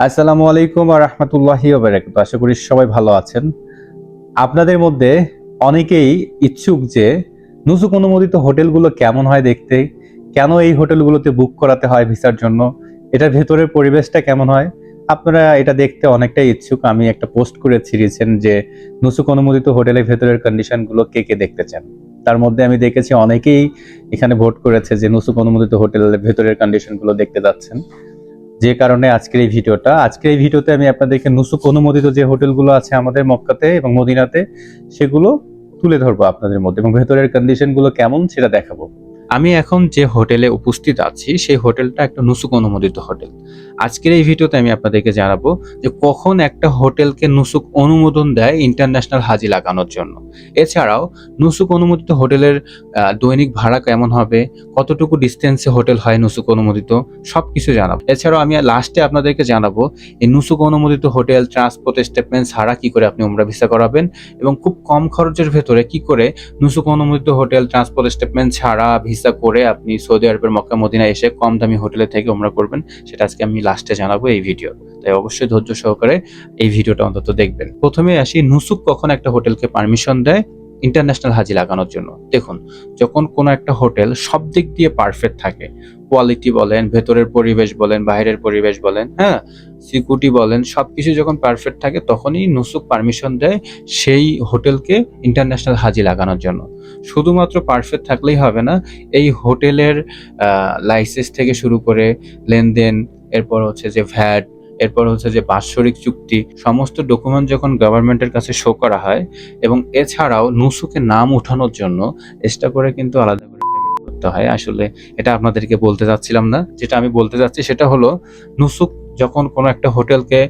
আসসালামু আলাইকুম আর রহমতুল্লাহি ওবারাকাত আশা করি সবাই ভালো আছেন। আপনাদের মধ্যে অনেকেই ইচ্ছুক যে নুসুক অনুমোদিত হোটেলগুলো কেমন হয় দেখতে, কেন এই হোটেলগুলোতে বুক করাতে হয় ভিসার জন্য, এটার ভেতরের পরিবেশটা কেমন হয়? আপনারা এটা দেখতে অনেকটাই ইচ্ছুক। আমি একটা পোস্ট করেছি রিসেন্ট যে নুসুক অনুমোদিত হোটেলের ভেতরের কন্ডিশনগুলো কে কে দেখতে চান? তার মধ্যে আমি দেখেছি অনেকেই এখানে ভোট করেছে যে নুসুক অনুমোদিত হোটেলের ভেতরের কন্ডিশনগুলো দেখতে যাচ্ছেন। যে কারণে আজকের এই ভিডিওটা। আজকের এই ভিডিওতে আমি আপনাদেরকে নুসুক অনুমোদিত যে হোটেলগুলো আছে আমাদের মক্কাতে এবং মদিনাতে, সেগুলো তুলে ধরবো আপনাদের মধ্যে এবং ভেতরের কন্ডিশনগুলো কেমন সেটা দেখাবো। আমি এখন যে হোটেলে উপস্থিত আছি, সেই হোটেলটা একটা নুসুক অনুমোদিত হোটেল। আজকের এই ভিডিওতে আমি আপনাদেরকে জানাব যে কখন একটা হোটেলকে নুসুক অনুমোদন দেয় ইন্টারন্যাশনাল হাজি লাগানোর জন্য। এছাড়াও, নুসুক অনুমোদিত হোটেলের দৈনিক ভাড়া কেমন হবে, কতটুকু ডিস্টেন্সে হোটেল হয় নুসুক অনুমোদিত, সবকিছু জানাব। এছাড়াও আমি লাস্টে আপনাদেরকে জানাব, এই নুসুক অনুমোদিত হোটেল ট্রান্সপোর্ট স্টেটমেন্ট ছাড়া কি করে আপনি উমরা ভিসা করাবেন এবং খুব কম খরচের ভেতরে কি করে নুসুক অনুমোদিত হোটেল ট্রান্সপোর্ট স্টেটমেন্ট ছাড়া ভিসা করে আপনি সৌদি আরবের মক্কা মদিনা এসে কম দামি হোটেলে থেকে ওমরা করবেন, সেটা আজকে আমি লাস্টে জানাব এই ভিডিও তাই অবশ্যই ধৈর্য সহকারে এই ভিডিওটা অন্তত দেখবেন। প্রথমে আসি, নুসুক কখন একটা হোটেলকে পারমিশন দেয় ইন্টারন্যাশনাল হাজি লাগানোর জন্য। দেখুন, যখন কোনো একটা হোটেল সব দিক দিয়ে পারফেক্ট থাকে কোয়ালিটি বলেন, ভেতরের পরিবেশ বলেন বাইরের পরিবেশ বলেন হ্যাঁ সিকিউরিটি বলেন, সবকিছু যখন পারফেক্ট থাকে তখনই নুসুক পারমিশন দেয় সেই হোটেলকে ইন্টারন্যাশনাল হাজি লাগানোর জন্য। শুধুমাত্র পারফেক্ট থাকলেই হবে না, এই হোটেলের লাইসেন্স থেকে শুরু করে লেনদেন, এরপর হচ্ছে যে ভ্যাট এরপর হচ্ছে যে বাৎসরিক চুক্তি, সমস্ত ডকুমেন্ট যখন গভর্নমেন্টের কাছে শো করা হয় এবং এছাড়াও নুসুকে নাম উঠানোর জন্য এক্সট্রা করে কিন্তু আলাদা করতে হয়। আসলে এটা আপনাদেরকে বলতে চাচ্ছিলাম না। যেটা আমি বলতে চাচ্ছি সেটা হলো, নুসুক যখন কোনো একটা হোটেলকে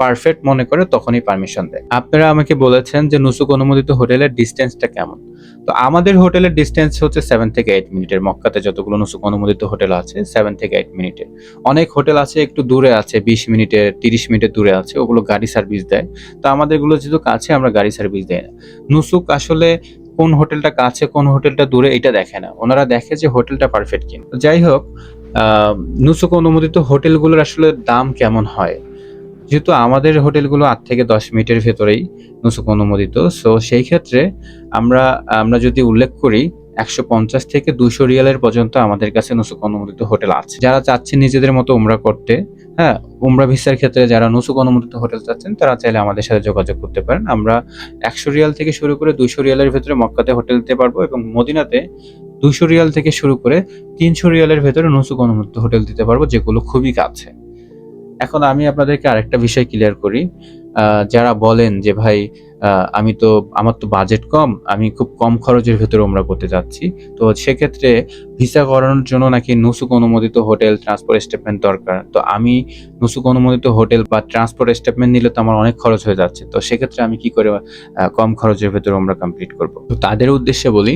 পারফেক্ট মনে করে তখনই পারমিশন দেয়। আপনারা আমাকে বলেছেন যে নুসুক অনুমোদিত হোটেলের ডিস্টেন্সটা কেমন? তো আমাদের হোটেলের ডিস্টেন্স হচ্ছে সেভেন থেকে এইট মিনিটের। মক্কাতে যতগুলো নুসুক অনুমোদিত হোটেল আছে সেভেন থেকে এইট মিনিটের। অনেক হোটেল আছে একটু দূরে আছে, বিশ মিনিটের তিরিশ মিনিটের দূরে আছে, ওগুলো গাড়ি সার্ভিস দেয়। তো আমাদেরগুলো যেহেতু কাছে, আমরা গাড়ি সার্ভিস দেয় না। নুসুক আসলে কোন হোটেলটা কাছে, কোন হোটেলটা দূরে, এটা দেখে না। ওনারা দেখে যে হোটেলটা পারফেক্ট কিনা। যাই হোক নুসুক অনুমোদিত হোটেলগুলোর আসলে দাম কেমন হয়? যেহেতু আমাদের হোটেলগুলো আট থেকে দশ মিনিটের ভেতরেই নুসুক অনুমোদিত সো সেই ক্ষেত্রে আমরা আমরা যদি উল্লেখ করি একশো পঞ্চাশ থেকে দুশো রিয়ালের পর্যন্ত আমাদের কাছে নুসুক অনুমোদিত হোটেল আছে। যারা চাচ্ছেন নিজেদের মতো উমরা করতে হ্যাঁ উমরা ভিসার ক্ষেত্রে যারা নুসুক অনুমোদিত হোটেল চাচ্ছেন, তারা চাইলে আমাদের সাথে যোগাযোগ করতে পারেন। আমরা একশো রিয়াল থেকে শুরু করে দুইশো রিয়ালের ভেতরে মক্কাতে হোটেল দিতে পারব এবং মদিনাতে দুইশো রিয়াল থেকে শুরু করে তিনশো রিয়ালের ভেতরে নুসুক অনুমোদিত হোটেল দিতে পারব, যেগুলো খুবই কাছে। এখন আমি আপনাদেরকে আরেকটা বিষয় ক্লিয়ার করি। যারা বলেন যে ভাই আমি তো, আমার তো বাজেট কম, আমি খুব কম খরচের ভেতরে আমরা করতে যাচ্ছি। তো সেক্ষেত্রে ভিসা করানোর জন্য নাকি নুসুক অনুমোদিত হোটেল ট্রান্সপোর্ট স্টেটমেন্ট দরকার। তো আমি নুসুক অনুমোদিত হোটেল বা ট্রান্সপোর্ট স্টেটমেন্ট নিলে তো আমার অনেক খরচ হয়ে যাচ্ছে। তো সেক্ষেত্রে আমি কি করে কম খরচের ভেতরে আমরা কমপ্লিট করব? তো তাদের উদ্দেশ্যে বলি,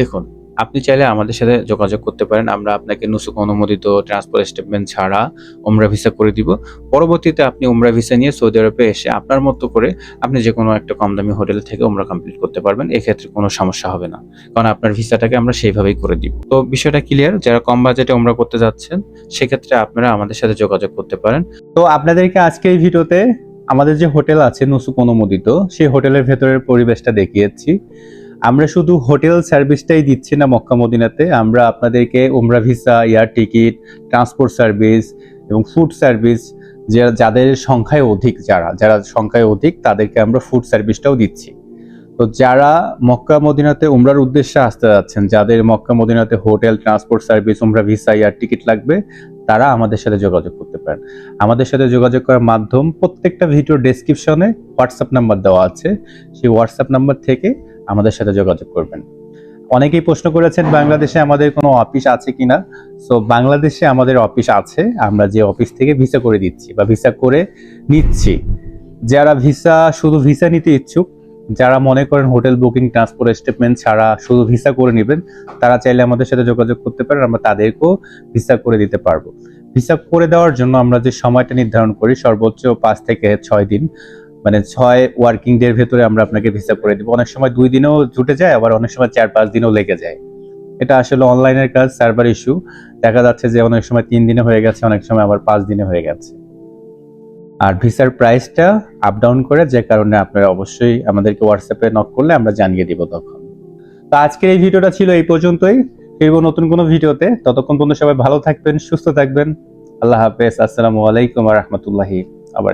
দেখুন আপনি চাইলে আমাদের সাথে যোগাযোগ করতে পারেন। আমরা আপনাকে নুসুক অনুমোদিত ট্রান্সপোর্ট স্টেটমেন্ট ছাড়া উমরা ভিসা করে দিব। পরবর্তীতে আপনি উমরা ভিসা নিয়ে সৌদি আরবে এসে আপনার মতো করে আপনি যে কোনো একটা কম দামি হোটেল থেকে উমরা কমপ্লিট করতে পারবেন। এক্ষেত্রে কোনো সমস্যা হবে না। কারণ আপনার ভিসাটাকে আমরা সেইভাবেই করে দিব। তো বিষয়টা ক্লিয়ার যারা কম বাজেটে উমরা করতে যাচ্ছেন, সেক্ষেত্রে আপনারা আমাদের সাথে যোগাযোগ করতে পারেন। তো আপনাদেরকে আজকে এই ভিডিওতে আমাদের যে হোটেল আছে নুসুক অনুমোদিত, সেই হোটেলের ভেতরের পরিবেশটা দেখিয়েছি। আমরা শুধু হোটেল সার্ভিসটাই দিচ্ছি না মক্কা মদিনাতে, আমরা আপনাদেরকে উমরা visa, air ticket, transport service এবং ফুড সার্ভিস যে যাদের সংখ্যায় অধিক, যারা যারা সংখ্যায় অধিক, তাদেরকে আমরা ফুড সার্ভিসটাও দিচ্ছি। তো যারা মক্কা মদিনাতে উমরার উদ্দেশ্যে আসতে যাচ্ছেন, যাদের মক্কা মদিনাতে হোটেল, ট্রান্সপোর্ট সার্ভিস, উমরা ভিসা, এয়ার টিকিট লাগবে, তারা আমাদের সাথে যোগাযোগ করতে পারেন। আমাদের সাথে যোগাযোগ করার মাধ্যম প্রত্যেকটা ভিডিও ডেসক্রিপশনে হোয়াটসঅ্যাপ নাম্বার দেওয়া আছে। সেই হোয়াটসঅ্যাপ নাম্বার থেকে আমাদের সাথে যোগাযোগ করবেন। অনেকেই প্রশ্ন করেছেন, বাংলাদেশে আমাদের কোনো অফিস আছে কিনা? সো বাংলাদেশে আমাদের অফিস আছে, আমরা যে অফিস থেকে ভিসা করে দিচ্ছি বা ভিসা করে নিচ্ছি। যারা ভিসা, শুধু ভিসা নিতে ইচ্ছুক, যারা মনে করেন হোটেল বুকিং, ট্রান্সপোর্ট স্টেটমেন্ট ছাড়া শুধু ভিসা করে নেবেন, তারা চাইলে আমাদের সাথে যোগাযোগ করতে পারেন, আমরা তাদেরকেও ভিসা করে দিতে পারব। ভিসা করে দেওয়ার জন্য আমরা যে সময়টা নির্ধারণ করি, সর্বোচ্চ পাঁচ থেকে ছয় দিন মানে ছয় ওয়ার্কিং ডের ভেতরে আমরা আপনাকে ভিসা করে দেবো। অনেক সময় দুই দিনেও ছুটে যায়, আবার অনেক সময় চার, পাঁচ দিনও লেগে যায়। এটা আসলে অনলাইনের কাজ সার্ভার ইস্যু দেখা যাচ্ছে যে অনেক সময় তিন দিনে হয়ে গেছে, অনেক সময় আবার পাঁচ দিনে হয়ে গেছে। আর ভিসার প্রাইসটা আপ ডাউন করে, যে কারণে আপনারা অবশ্যই আমাদেরকে হোয়াটসঅ্যাপে নক করলে আমরা জানিয়ে দিব তখন। তো আজকের এই ভিডিওটা ছিল এই পর্যন্তই। ফিরবো নতুন কোনো ভিডিওতে। ততক্ষণ পর্যন্ত সবাই ভালো থাকবেন, সুস্থ থাকবেন। আল্লাহ হাফেজ। আসসালামু আলাইকুম রহমতুল্লাহি আবার